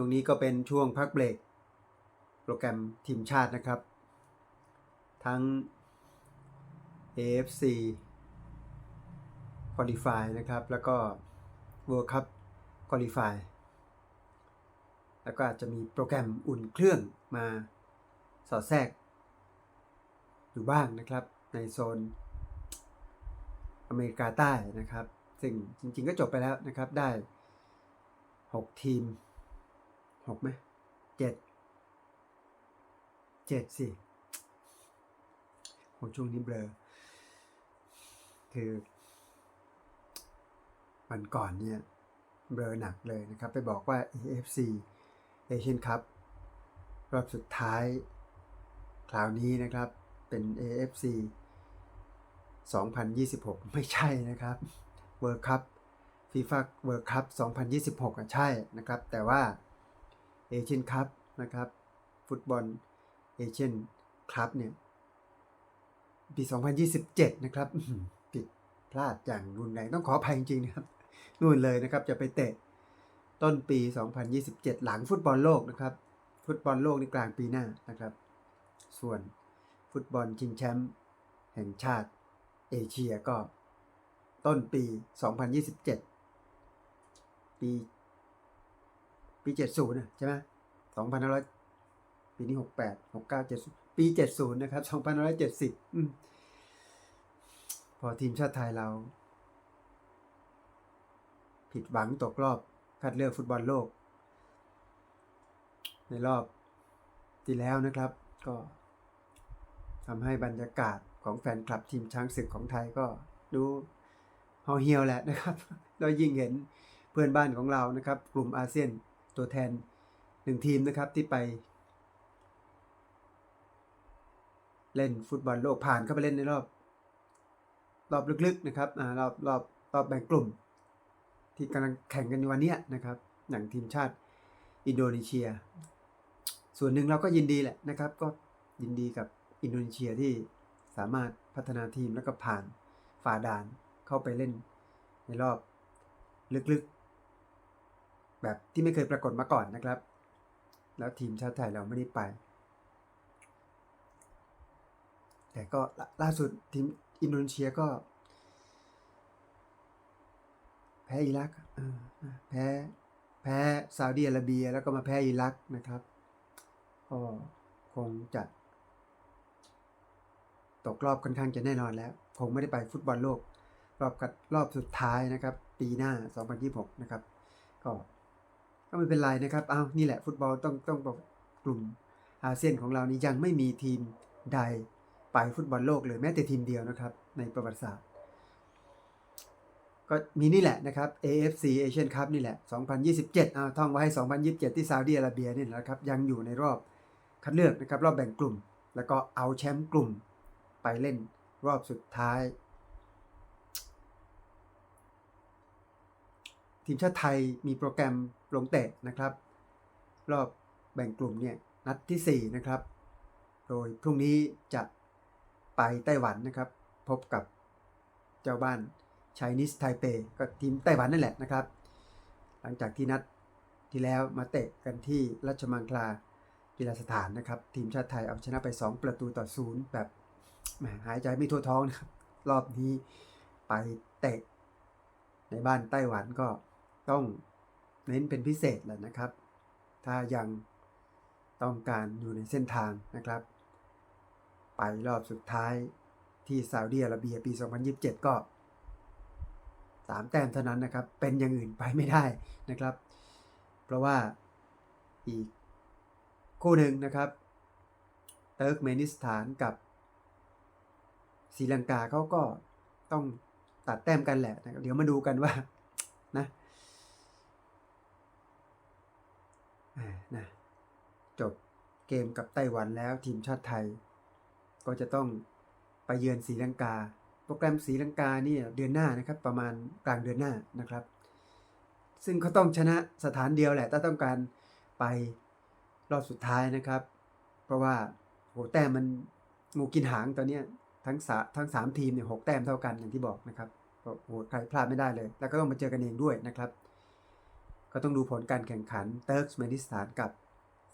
ช่วงนี้ก็เป็นช่วงพักเบรก โปรแกรมทีมชาตินะครับ ทั้ง AFC Qualify นะครับ แล้วก็ World Cup Qualify แล้วก็อาจจะมีโปรแกรมอุ่นเครื่องมาสอดแทรก อยู่บ้างนะครับในโซนอเมริกาใต้นะครับ ซึ่งจริงๆก็จบไปแล้วนะครับได้ 6 ทีม 6ไหมเจ็ดเจ็ดสิของช่วงนี้เบลอ คือ วันก่อนเนี่ย เบลอหนักเลยนะครับ ไปบอกว่า AFC Asian Cup รอบสุดท้าย คราวนี้นะครับเป็น AFC 2026 ไม่ใช่นะครับ World Cup FIFA World Cup 2026อะใช่นะครับ แต่ว่า Asian Cup นะครับ ฟุตบอล Asian Cup เนี่ย ปี 2027 นะครับอื้อหือผิดพลาดอย่างรุนแรง ต้องขออภัยจริงๆนะครับ นู่นเลยนะครับจะไปเตะต้นปี 2027 หลังฟุตบอลโลกนะครับ ฟุตบอลโลกในกลางปีหน้านะครับ ส่วนฟุตบอลชิงแชมป์แห่งชาติเอเชียก็ต้นปี 2027 ปี ปี70นะใช่ไหม2,500ปีนี้68 69 70ปี70นย์นะครับ2,570อืมพอทีมชาติไทยเรา ผิดหวังตกรอบคัดเลือกฟุตบอลโลก ในรอบที่แล้วนะครับ ก็ทำให้บรรยากาศของแฟนคลับทีมช้างศึกของไทยก็ดูเฮาเหี่ยวแหละนะครับแล้วยิ่งเห็นเพื่อนบ้านของเรานะครับ กลุ่มอาเซียน ตัวแทนหนึ่งทีมนะครับที่ไป เล่นฟุตบอลโลกผ่านเข้าไปเล่นในรอบ รอบลึกๆนะครับอ่ารอบรอบรอบแบ่งกลุ่ม ที่กำลังแข่งกันในวันนี้นะครับอย่างทีมชาติอินโดนีเซีย ส่วนหนึ่งเราก็ยินดีแหละนะครับ ก็ยินดีกับอินโดนีเซียที่สามารถพัฒนาทีมแล้วก็ผ่านฝ่าด่านเข้าไปเล่นในรอบลึกๆ แบบที่ไม่เคยปรากฏมาก่อนนะครับ แล้วทีมชาติไทยเราไม่ได้ไป แต่ก็ล่าสุดทีมอินโดนีเซียก็ แพ้อิรักแพ้แพ้ซาอุดีอาระเบีย แล้วก็มาแพ้อิรักนะครับก็คงจะตกรอบค่อนข้างจะแน่นอนแล้ว คงไม่ได้ไปฟุตบอลโลก รอบกัดรอบสุดท้ายนะครับ ปีหน้า 2026 นะครับ ก็ ก็ไม่เป็นไรนะครับเอานี่แหละฟุตบอลต้องต้องบอกกลุ่มอาเซียนของเรานี้ยังไม่มีทีมใดไปฟุตบอลโลกเลยแม้แต่ทีมเดียวนะครับ ในประวัติศาสตร์ ก็มีนี่แหละนะครับ AFC Asian Cup นี่แหละ 2027เอาท่องไว้ให้ 2027 ที่ซาอุดีอาระเบียนี่แหละครับยังอยู่ในรอบคัดเลือกนะครับรอบแบ่งกลุ่ม แล้วก็เอาแชมป์กลุ่มไปเล่นรอบสุดท้าย ทีมชาติไทยมีโปรแกรม ลงเตะนะครับ รอบแบ่งกลุ่มเนี่ยนัดที่ 4 นะครับ โดยพรุ่งนี้จะไปไต้หวันนะครับ พบกับเจ้าบ้าน Chinese Taipei ก็ทีมไต้หวันนั่นแหละนะครับ หลังจากที่นัดที่แล้วมาเตะกันที่รัชมังคลากีฬาสถานนะครับ ทีมชาติไทยเอาชนะไป 2 ประตูต่อศูนย์แบบแหมหายใจไม่ทั่วท้องนะครับ รอบนี้ไปเตะในบ้านไต้หวันก็ต้อง เน้นเป็นพิเศษแหละนะครับ ถ้ายังต้องการอยู่ในเส้นทางนะครับ ไปรอบสุดท้ายที่ซาอุดีอาระเบียปี 2027 ก็สามแต้มเท่านั้นนะครับ เป็นอย่างอื่นไปไม่ได้นะครับ เพราะว่าอีกคู่หนึ่งนะครับเติร์กเมนิสถานกับศรีลังกาเขาก็ต้องตัดแต้มกันแหละนะครับเดี๋ยวมาดูกันว่านะอ่า นะจบเกมกับไต้หวันแล้วทีมชาติไทย ก็จะต้องไปเยือนศรีลังกา โปรแกรมศรีลังกาเนี่ยเดือนหน้านะครับประมาณกลางเดือนหน้านะครับ ซึ่งเขาต้องชนะสถานเดียวแหละ ถ้าต้องการไปรอบสุดท้ายนะครับ เพราะว่าโหแต้มมันงูกินหางตอนนี้ทั้งสาทั้งสามทีมเนี่ยหกแต้มเท่ากันอย่างที่บอกนะครับโหใครพลาดไม่ได้เลย แล้วก็ต้องมาเจอกันเองด้วยนะครับ ก็ต้องดูผลการแข่งขันเติร์กเมนิสถานกับ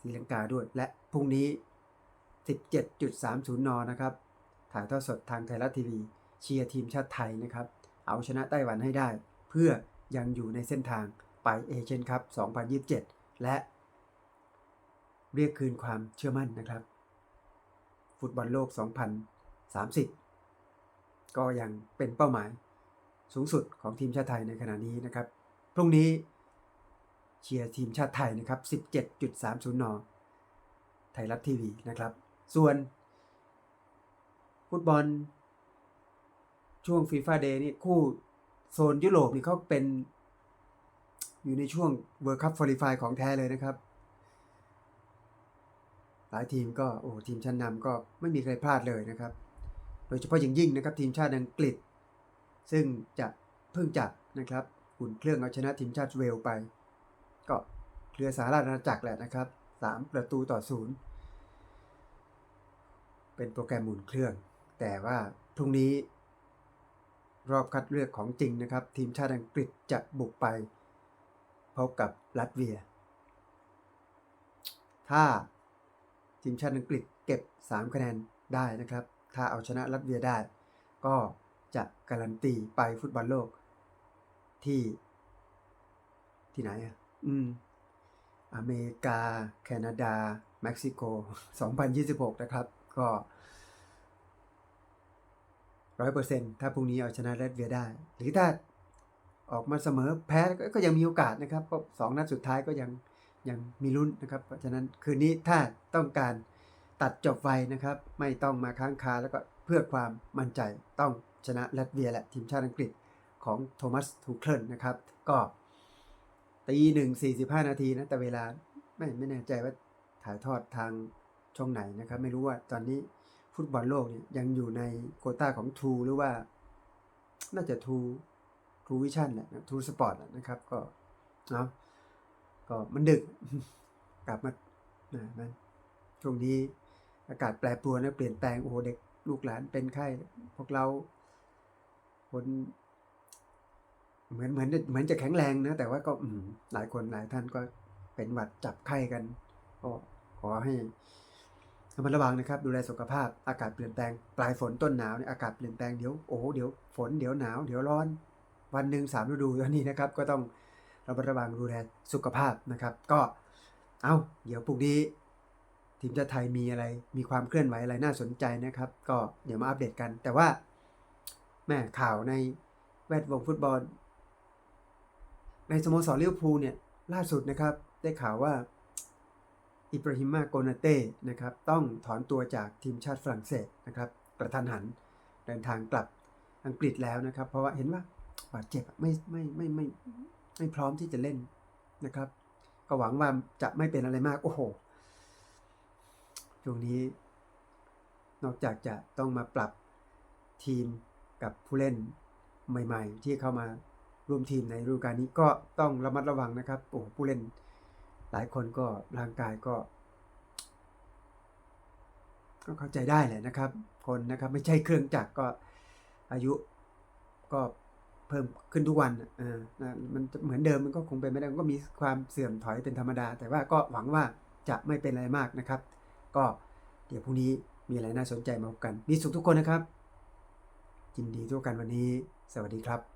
ศรีลังกาด้วย และพรุ่งนี้ 17.30 น นะครับ ถ่ายทอดสดทางไทยรัฐทีวี เชียร์ทีมชาติไทยนะครับ เอาชนะไต้หวันให้ได้ เพื่อยังอยู่ในเส้นทางไปเอเชียนคัพ 2027 และ เรียกคืนความเชื่อมั่นนะครับ ฟุตบอลโลก 2030 ก็ยังเป็นเป้าหมายสูงสุดของทีมชาติไทยในขณะนี้นะครับ พรุ่งนี้ เชียร์ทีมชาติไทยนะครับ 17.30 น ไทยรัฐทีวีนะครับ ส่วนฟุตบอล ช่วงฟีฟ่าเดย์นี่คู่โซนยุโรปนี่เขาเป็นอยู่ในช่วงเวิร์คัพฟอลิฟายของแท้เลยนะครับ หลายทีมก็โอ้ทีมชั้นนำก็ไม่มีใครพลาดเลยนะครับ โดยเฉพาะอย่างยิ่งนะครับ ทีมชาติอังกฤษ ซึ่งจะเพิ่งจัดนะครับอุ่นเครื่องเอาชนะทีมชาติเวลไป ก็เครือสหราชอาณาจักรแหละนะครับ 3 ประตูต่อศูนย์เป็นโปรแกรมหมุนเครื่อง แต่ว่าพรุ่งนี้รอบคัดเลือกของจริงนะครับ ทีมชาติอังกฤษจะบุกไปพบกับรัสเวีย ถ้าทีมชาติอังกฤษเก็บ 3 คะแนนได้นะครับ ถ้าเอาชนะรัสเวียได้ ก็จะการันตีไปฟุตบอลโลกที่ที่ไหนอะ อืม อเมริกา แคนาดา เม็กซิโก 2026 นะครับ ก็ร้อยเปอร์เซ็นต์ถ้าพรุ่งนี้เอาชนะรัสเวียได้ หรือถ้าออกมาเสมอแพ้ก็ยังมีโอกาสนะครับก็สองนัดสุดท้ายก็ยังยังมีลุ้นนะครับ เพราะฉะนั้นคืนนี้ถ้าต้องการตัดจบไวนะครับ ไม่ต้องมาค้างคาแล้วก็เพื่อความมั่นใจต้องชนะรัสเวียและทีมชาติอังกฤษของโทมัสทูเคิลนะครับ ก็ ตีหนึ่งสี่สิบห้านาทีนะแต่เวลาไม่ไม่แน่ใจว่าถ่ายทอดทางช่องไหนนะครับ ไม่รู้ว่าตอนนี้ฟุตบอลโลกเนี่ยยังอยู่ในโควต้าของ True หรือว่า น่าจะ True True Vision แหละ True Sport แหละนะครับ ก็เนาะก็มันดึกกลับมานะมันช่วงนี้อากาศแปรปรวนนะเปลี่ยนแปลงโอ้โหเด็กลูกหลานเป็นไข้ พวกเราคน เหมือนเหมือนเหมือนจะแข็งแรงนะ แต่ว่าก็อืหลายคนหลายท่านก็เป็นหวัดจับไข้กันก็ขอให้ระมัดระวังนะครับ ดูแลสุขภาพอากาศเปลี่ยนแปลงปลายฝนต้นหนาวเนี่ยอากาศเปลี่ยนแปลงเดี๋ยวโอ้โหเดี๋ยวฝนเดี๋ยวหนาวเดี๋ยวร้อน วันหนึ่งสามฤดูตอนนี้นะครับ ก็ต้องระมัดระวังดูแลสุขภาพนะครับ ก็เอาเดี๋ยวพรุ่งนี้ทีมชาติไทยมีอะไร มีความเคลื่อนไหวอะไรน่าสนใจนะครับ ก็เดี๋ยวมาอัปเดตกัน แต่ว่าแม่ข่าวในแวดวงฟุตบอล ในสโมสรลิเวพูเนี่ยล่าสุดนะครับได้ข่าวว่าอิบราฮิมาโกนาเต้นะครับต้องถอนตัวจากทีมชาติฝรั่งเศสนะครับกระทันหันเดินทางกลับอังกฤษแล้วนะครับ เพราะว่าเห็นว่าบาดเจ็บไม่ไม่ไม่ไม่ไม่พร้อมที่จะเล่นนะครับ ก็หวังว่าจะไม่เป็นอะไรมาก โอ้โหช่วงนี้ นอกจากจะต้องมาปรับทีมกับผู้เล่นใหม่ ๆ ที่เข้ามา ร่วมทีมในฤดูกาลนี้ก็ต้องระมัดระวังนะครับโอ้ผู้เล่นหลายคนก็ร่างกายก็ ก็เข้าใจได้แหละนะครับ คนนะครับไม่ใช่เครื่องจักรก็อายุก็เพิ่มขึ้นทุกวันอ่มันเหมือนเดิมมันก็คงเป็นไม่ได้ก็มีความเสื่อมถอยเป็นธรรมดา แต่ว่าก็หวังว่าจะไม่เป็นอะไรมากนะครับ ก็เดี๋ยวพรุ่งนี้มีอะไรน่าสนใจมาพบกัน มีสุขทุกคนนะครับยินดีทุกกันวันนี้ สวัสดีครับ